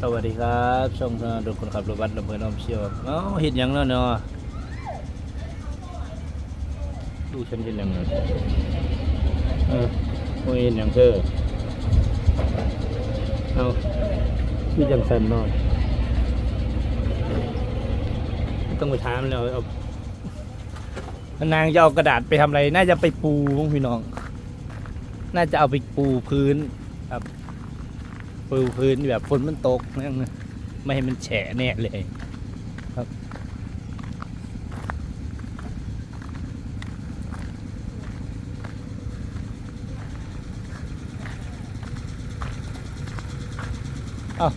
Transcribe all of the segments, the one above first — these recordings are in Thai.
สวัสดีครับช่องทางดูคนขับรถบัสลำเพลินออมเชียวเอ้าเห็นยังแล้วเนาะดูฉันเห็นยังเลยเออโอ้ยเห็นยังเธอเอามีจังสันเนอนต้องไปถามแล้วเอานางจะเอากระดาษไปทำอะไร น่าจะไปปูพี่น้อง น่าจะเอาไปปูพื้นครับ ปูพื้นแบบฝนมันตกนั่นไม่ให้มันแฉะแน่เลยครับเอา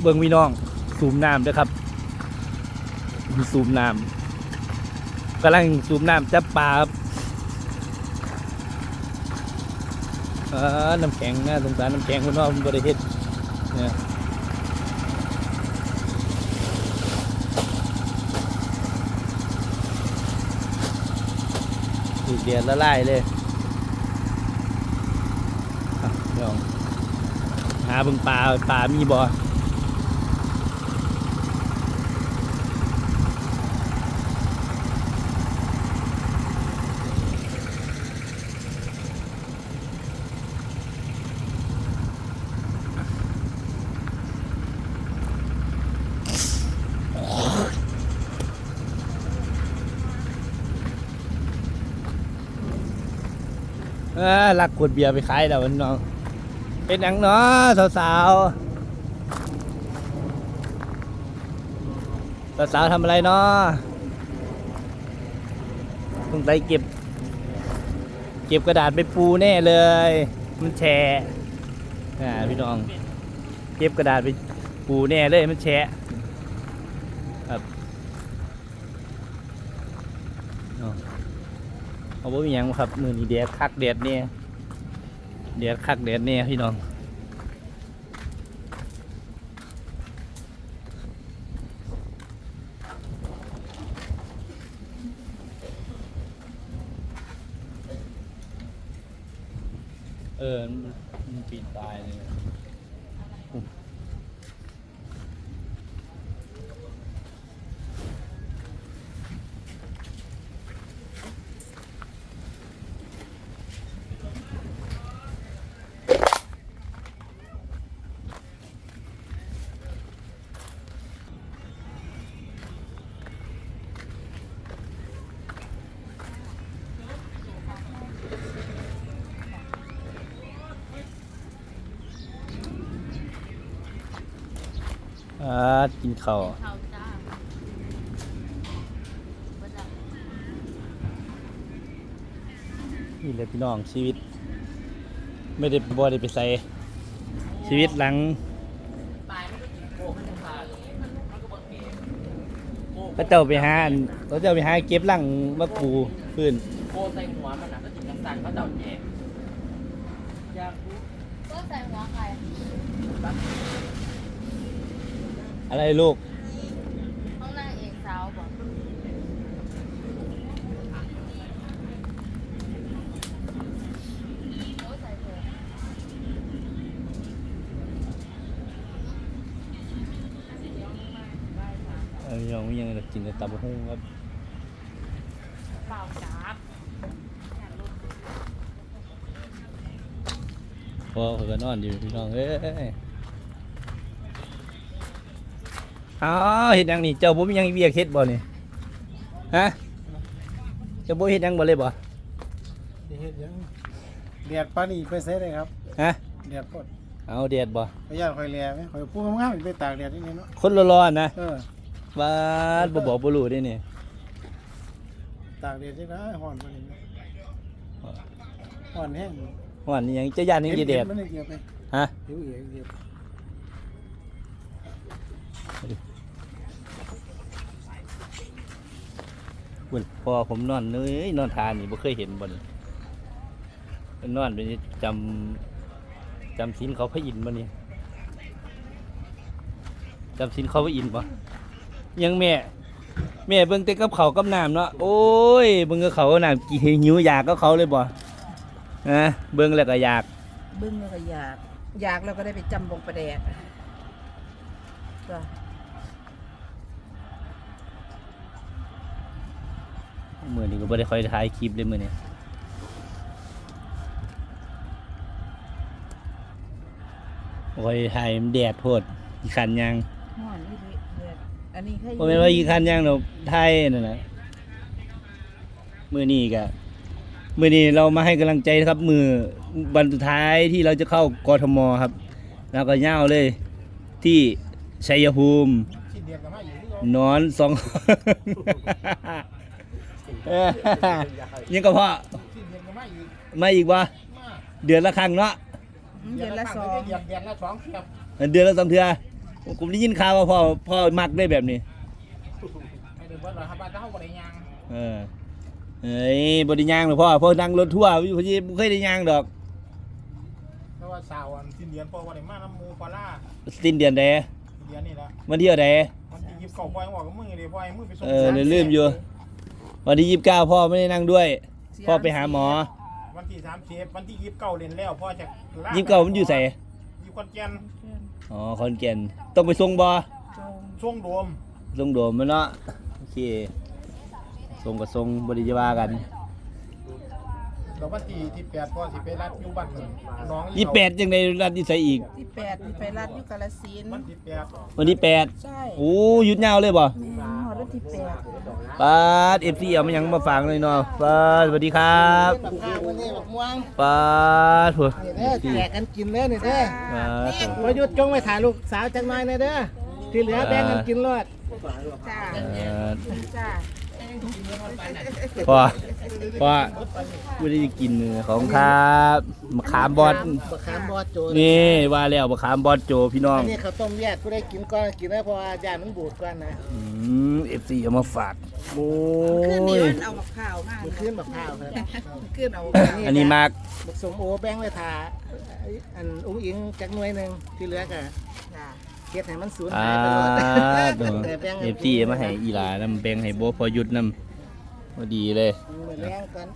เบิ่งพี่น้องสูมน้ำด้วยครับสูมน้ำกำลังสูมน้ำจับปลาครับ อ่าน้ำแข็งน่าสงสารน้ำแข็งคนว่ามันบริเฮ็ดเนี่ยถูกเดียดละลายเลยลองหาบึงปลาปลามีบ่อ เออลักขวดเบียร์ไปขายแล้วน้องเป็นหยังเนาะสาวๆสาวทำอะไรเนาะสงสัยเก็บ เก็บกระดาษไปปูแน่เลย มันแฉะอ่าพี่น้อง เก็บกระดาษไปปูแน่เลยมันแฉะครับเอา เอาบ่มีหยังบ่ครับมือนี้แดดคักแดดเนี่ยแดดคักแดดเนี่ยพี่น้องเออมันมันปีนตายเลย อ่ากินข้าวเขาจ้าเบิดละนี่เลยพี่น้องชีวิต ไม่ได้บ่ได้ไปใส่ชีวิตหลังพระเจ้าไปหาอันพระเจ้าไปหาเก็บหลังมาปูพื้นโคใส่หัวมันนะก็จิตสั่นเขาเดาแจกอยากรู้ก็ใส่หัวใคร อะไรลูกห้องนั่งเองสาวบอกโอ้ใส่เอะเอยังยังจะกินแต่ตับกหุ่งครับเปล่าจับพอเขาก็นอนอยู่พี่น้องเอ้ย อ้าวเห็ดหยังนี่เจ้าบ่มีหยังเวียกเฮ็ดบ่นี่ฮะเจ้าบ่เฮ็ดหยังบ่เลยบ่เฮ็ดหยังแดดปานนี้ไปใส่ได้ครับฮะแดดปดเอาแดดบ่พยานคอยแลไหมคอยพูดงามๆไปตากแดดนี่เนาะคนร้อนๆนะเออบ้านบ่บอกบ่รู้เด้นี่ตากแดดจังได๋ฮ้อนปานนี้นะฮ้อนแห้งฮ้อนนี่หยังจะย่านหยังสิแดดมันได้เกี่ยวไปฮะหิวเอียเดียว คุณพอผมนอนเอ้ยนอนทานนี่บ่เคยเห็นบ่นี่นอนเป็นจำจำศีลเขาพระอินทร์บ่นี่จำศีลเขาพระอินทร์บ่ยังแม่ แม่เบิ่งแต่กับเขากับน้ำเนาะโอ้ยเบิ่งกับเขากับน้ำกี่หิวอยากก็เขาเลยบ่นะเบิ่งแล้วก็อยากเบึ้งแล้วก็อยาก อยากเราก็ได้ไปจำบงประแดดจ้ะ มือนี้ก็บ่ได้ค่อยถ่ายคลิปเลยมือนี้โอ้ยถ่ายมันแดดโพดอีคันยังห่อนนี่เดือดอันนี้ให้บ่แม่นว่าอีคันยังดอกถ่ายนั่นน่ะมือนี้ก็มือนี้เรามาให้กำลังใจนะครับ มือวันสุดท้ายที่เราจะเข้ากทมครับ แล้วก็ย่าวเลย ที่ชัยภูมิชิ้นเดียวกันมาอยู่ที่นอนสอง เอ้อยังก็พอชิ้นเดียวกันมาอยู่มาอีกวะมาเดือนละครั้งเนาะอืมเดือนละสองเดือนเดือนละสองเทียบเดือนละสองเทื่อผมได้ยินข่าวว่าพ่อพ่อมักได้แบบนี้ไอ้เดือนวันละครับบ้านเจ้าบริยังเออเฮ้ยบไดิย่างหรอกพ่อพ่อนั่งรถทั่วร์พี่พี่บ่เคยได้ย่างดอกเพราะว่าสาวอันสิ้นเดือนพอวันไหนมาน้ำมูฟาร่าสิ้นเดือนใดเดือนนี่ละวันที่เท่าใดมันจะยิบเก่าปล่อยบอกกับมึงเลยปล่อยมึงไปส่งเออเลยลืมอยู่ วันที่ยี่สิบเก้าพ่อไม่ได้นั่งด้วย พ่อไปหาหมอวันที่สามสิบวันที่ยิบเก่าเรียนแล้วพ่อจะลยี่สิบเก้ามันอยู่ใส่ยิบคอนแกนอ๋อคอนแก่นต้องไปส่งบ่จงช่วงโดมส่งโดมมันเนาะโอเคส่งกับส่งบริจาว่ากัน แล้ววันที่ที่แปดพ่อสิไปรัดอยู่บ้านน้องยี่แปดยังในรัฐที่ใส่อีก ที่แปดที่ไปรัดอยุกาลสินธุ์วันที่แปดวันที่แปดใช่โอ้หยุดยาวเลยบ่แม่หอดวันที่แปดป้าดเอฟซีเอามาหยังมาฝากเลยเนาะป้าดสวัสดีครับบักข้าววันนี้บักม่วงป้าดหัวนี่เด้อแจกกันกินเด้อนี่เด้อป้าดหัวประยุทธ์จงไปถ่ายลูกสาวจังน้อยนะเด้อที่เหลือแบ่งกันกินรอดจ้าป้าด จ้า พ่อพ่อไม่ได้กินของครับมะขามบอดบักขามบอดโจนี่ว่าแล้วมะขามบอดโจพี่น้องอันนี้เขาวต้มแยกกูได้กินก่อนกินได้เพราะว่าจานมันบูดก่อนนะอืมเอฟซีเอามาฝากโอ้ขึ้นนี่ยมันเอามาข้าวมากมันขึ้นบักข้าวครับขึ้นเอาอันนี้มากบักสมโอแบ่งไว้ทาอันอุ้งอิงจักหน่วยหนึ่งที่เหลือก็จ้า เฮ็ดให้มันสูญอ่าหายไปหมดตัวแต่แบ่งเอฟซีมาให้อีหลานำแบ่งให้โบพอหยุดนำพอดีเลย มือแรงกัน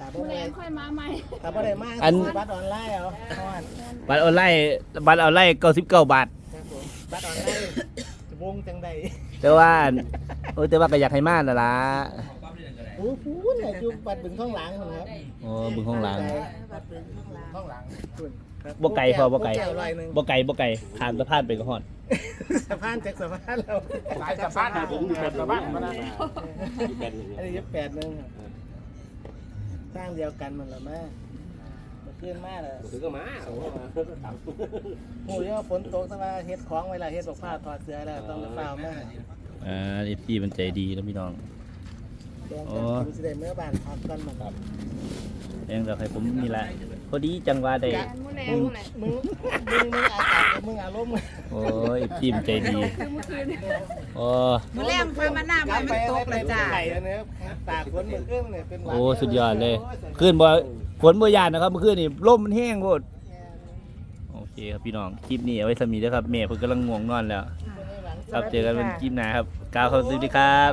ถ้าบ่แรได้งค่อยมาใหม่ถ้าบ่ได้มากอันบัตรออนไลน์เอาทอดบัตรออนไลน์บัตรออนไลน์99บาท ครับผมบัตรออนไลน์จะวงจังใดแต่ว่าโอ้ยแต่ว่าก็อยากให้มาน่ะล่ะโอ้พูดน่ะอยู่บัตรบึงท้องหลังพุ่นครับโอ้บึงข้างหลัง บัดเป็นข้างหลังท้องหลังพุ่นครั บบ่ไกลพอบ่ไกลแก้วร้อยหนึ่งบ่ไก่บ่ไก่ข้ามสะพานไปก็ฮอดสะพานจากสะพานเราหลายสะพานผมแปดสะพานมาแล้วอันนี้จะแปดหนึ่งสร้างเดียวกันมันละมามาขึ้นมาเลยถึงก็มาโอ้โหต่ำโอ้ยว่าฝนตกแต่ว่าเฮ็ดของไว้ละเฮ็ดบอกผ้าถอดเสื้อแล้วต้องเปล่ามาอ่า FP มันใจดีแล้วพี่น้องแดงอ๋กัอนกินสิได้เมื่อบานพักกันมาครับเองเดี๋ยวให้ผมนี่แหละ พอดีจังหวะได้มื้อแรงมึงมื้อไหนมึงมึงมึงอากาศกับมึงอารมณ์โอ้ย FP มันใจดีคือเมื่อคืนโอ้มือแรงพามาหน้ามันมันตกเลยจ้าไก่แล้วเนี่ยตากฝนมันขึ้นเนี่ยเป็นหวัดโอ้สุดยอดเลยขึ้นบ่ฝนบ่ยานนะครับเมื่อคืนนี่ลมมันแห้งโพดโอเคครับพี่น้องคลิปนี้เอาไว้สมีแล้วครับแม่เพิ่นกำลังง่วงนอนแล้ว ครับเจอกันวันคลิปหน้าครับกล่าวคำสวัสดีครับ